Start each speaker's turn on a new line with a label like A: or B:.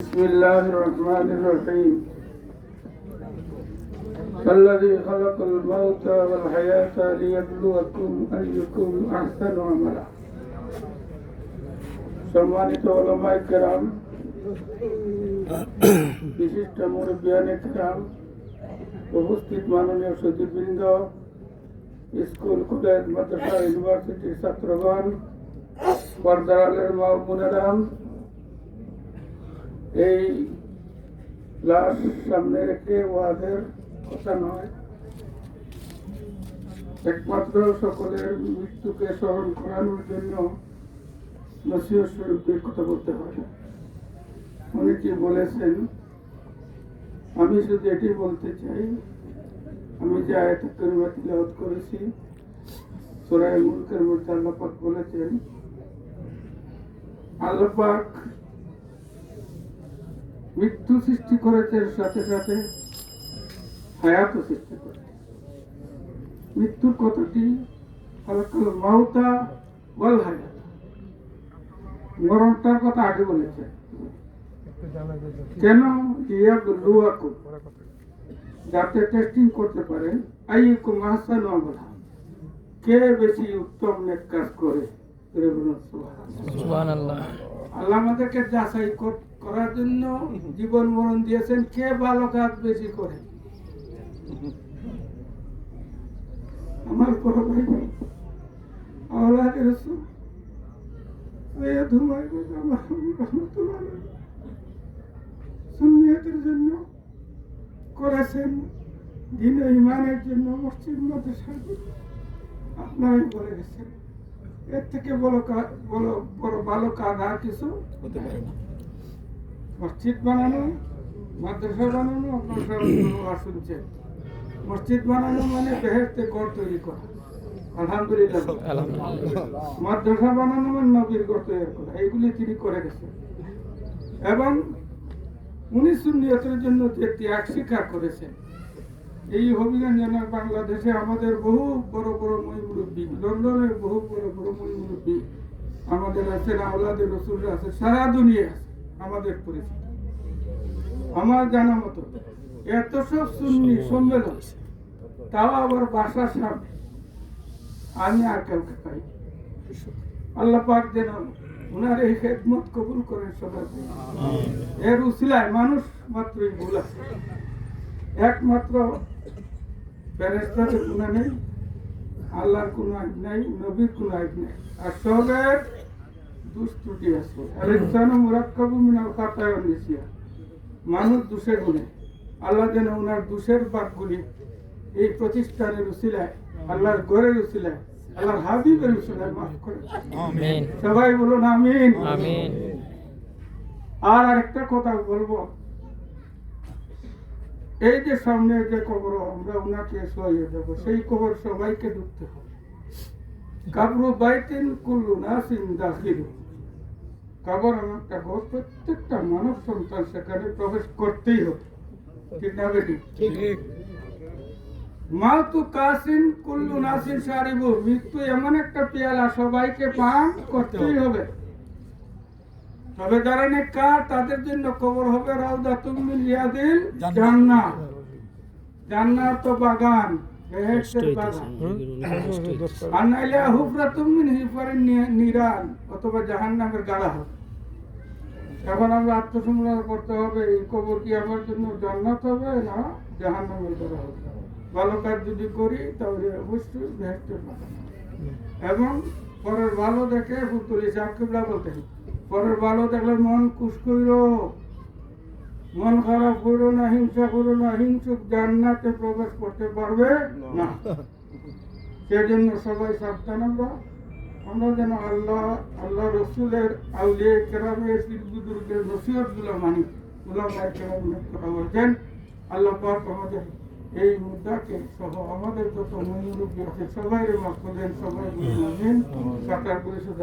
A: بسم الله الرحمن الرحيم الذي خلق الموت والحياة ليبلوكم أيكم أحسن عملا সম্মানিত ওলামায় কেরাম বিশিষ্ট মুরব্বিয়ানে কেরাম উপস্থিত মাননীয় সচিববৃন্দ স্কুল কলেজ মাদ্রাসা ইউনিভার্সিটির ছাত্রগণ পর্দার আলের মা বোনেরাম এই লাশ সামনে রেখে ওয়াদের কথা নয়। একমাত্র সকলের মৃত্যুকে স্মরণ করানোর জন্য নসিহত স্বরূপে কথা বলতে হয়। অনেকে বলেছেন, আমি শুধু এটি বলতে চাই, আমি যে আয়াত করিমা তিলাওয়াত করেছি সুরায় মুলকের মধ্যে আল্লাপাক বলেছেন আল্লাপাক মৃত্যু সৃষ্টি করেছেন সাথে সাথে হায়াত সৃষ্টি করেছে। মৃত্যুর কথাটি হালাকাল মাউতা বল হায়াত। মরণটার কথা আগে বলেছে। কেন? যাতে টেস্টিং করতে পারেন আইকুম আহসান আমলা। কে বেশি উত্তম নেক কাজ করে? আল্লাহ আমাদেরকে যাচাই করার জন্য জীবন মরণ দিয়েছেন। কে ভালো কাজ বেশি করে? আমার বড় ভাই সুন্নিয়তের জন্য করেছেন। জন্য। আপনারাই বলে গেছেন। এর থেকে বড় কা- বড় বড় ভালো কাজ আর কিছু?
B: হতে পারে না।
A: মসজিদ বানানো মাদ্রাসা বানানো আপনার শুনছেন মসজিদ বানানো মানে বেহেস্তে ঘর তৈরি করা। আলহামদুলিল্লাহ।
B: আলহামদুলিল্লাহ।
A: মাদ্রাসা বানানো মানে নবীর ঘর তৈরি করা। এইগুলি তিনি করে গেছেন। এবং উনি সুন্নিয়তের জন্য যে ত্যাগ স্বীকার করেছেন এই যেন বাংলাদেশে আমাদের বহু বড় বড় মই মুরব্বী লন্ডনের বহু বড় বড় মই মুরব্বী আমাদের আছেন আওলাদের রসুল আছে, সারা দুনিয়া আছে, আমাদের পরিচিত। আমার জানা মতো এত সব সুন্নি সম্মেলন, তাও আবার বাসার সামনে। আমি আর কাউকে পাই আল্লাহ পাক যেন ওনার এই খেদমত কবুল করেন জন্য। এর উসিলায় মানুষ মাত্রই ভুল আছে। একমাত্র ফেরেস্তাদের গুণা নেই আল্লাহর কোনো আইন নাই নবীর কোনো আইন নেই। আর সবের দুষ্ত্রুটি আছে। আর ইনসান মুরাক্কাবু মিনাল ওয়ান নিসিয়া। মানুষ দোষে গুণে। আল্লাহ যেন ওনার দোষের বাকগুলি এই প্রতিষ্ঠানের উসিলায় আল্লাহর ঘরের উসিলায় আল্লাহর হাবিবের উসিলায় মাফ করে সবাই বলুন আমিন।
B: আমিন।
A: আর আরেকটা কথা বলব। এই যে সামনে যে কবর আমরা ওনাকে সরিয়ে দেবো সেই কবর সবাইকে ঢুকতে হবে। কাবরু বাইতিন কুল্লু নাসিন দাখিল। কবর একটা ঘর প্রত্যেকটা মানব সন্তান সেখানে প্রবেশ করতেই হবে। ঠিক না বেটি? মা তু কাসিন কুল্লু নাসিন সারিবু মৃত্যু এমন একটা পেয়ালা সবাইকে পান করতেই হবে। তবে যারা নেককার তাদের জন্য কবর হবে রাউদা তুমি রিয়াদিল জান্নাত। তো বাগান বেহেশতের বাগান। আর নাইলে হুফরা তুমি হিফারের নিরান অথবা জাহান্নামের গাড়া। হবে এখন আমরা আত্মসংগ্রহ করতে হবে এই কবর কি আমার জন্য জান্নাত হবে না জাহান্নামের গাড়া হবে? ভালো কাজ যদি করি তাহলে অবশ্যই এবং পরের ভালো দেখে বলতেন পরের ভালো দেখলে মন কুশ কইর। মন খারাপ করো না হিংসা করো না হিংসুক জান্নাতে প্রবেশ করতে পারবে না। সেজন্য সবাই সাবধান আমরা আমরা যেন আল্লাহ আল্লাহ রসুলের আউলিয়া কেরামের বুজুর্গের নসিহতগুলো মানি। উলামায়ে কেরাম কথা বলছেন আল্লাহ পাক আমাদের এই মুদ্রাকে সহ আমাদের যত মনুরূপী আছে সবাই মাফ করলেন সবাই সাকার পরিষদ